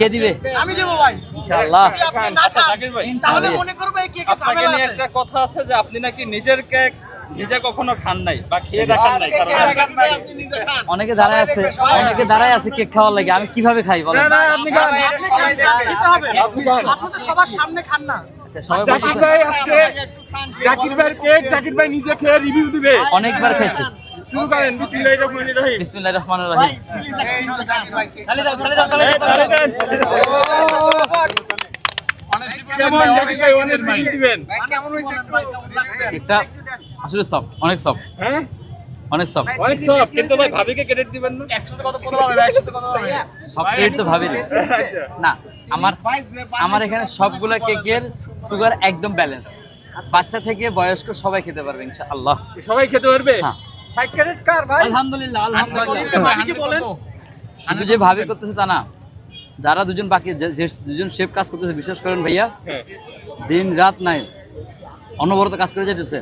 কে দিবে? আমি দেবো ভাই। ইনশাআল্লাহ। যদি আপনি না আচ্ছা, খান, জাকির ভাই, তাহলে মনে করব এই কেকে ঝামেলা আছে। একটা কথা আছে যে আপনি নাকি নিজের কেক নিজে কখনো খান নাই বা খেয়ে দেখান নাই কারণ অনেকে দাঁড়ায় আছে অনেকে দাঁড়ায় আছে কেক খাওয়ার লাগে আমি কীভাবে খাই বলেন? না না আপনি তো সবার সামনে খান না। আচ্ছা, জাকির ভাই আজকে জাকির ভাইয়ের কেক জাকির ভাই নিজে খেয়ে রিভিউ দিবে। অনেকবার খাইছি। শুরু করেন বিসমিল্লাহির রহমানির রহিম। বিসমিল্লাহির রহমানির রহিম। কেকটা আসলে সফট অনেক সফট হ্যাঁ? অনেক সফট অনেক সব কিন্তু ভাই ভাবিকে ক্রেডিট দিবেন না? সব ক্রেডিট তো ভাবি আচ্ছা। না আমার আমার এখানে সবগুলা কেকের সুগার একদম ব্যালেন্স বাচ্চা থেকে বয়স্ক সবাই খেতে পারবে ইনশাআল্লাহ। সবাই খেতে পারবে? হ্যাঁ। আলহামদুলিল্লাহ বলেন। শুধু যে ভাবি করতেছে তা না যারা দুজন বাকি দুজন শেফ কাজ করতেছে বিশ্বাস করেন ভাইয়া হ্যাঁ। দিন রাত নাই অনবরত কাজ করে যেতেছে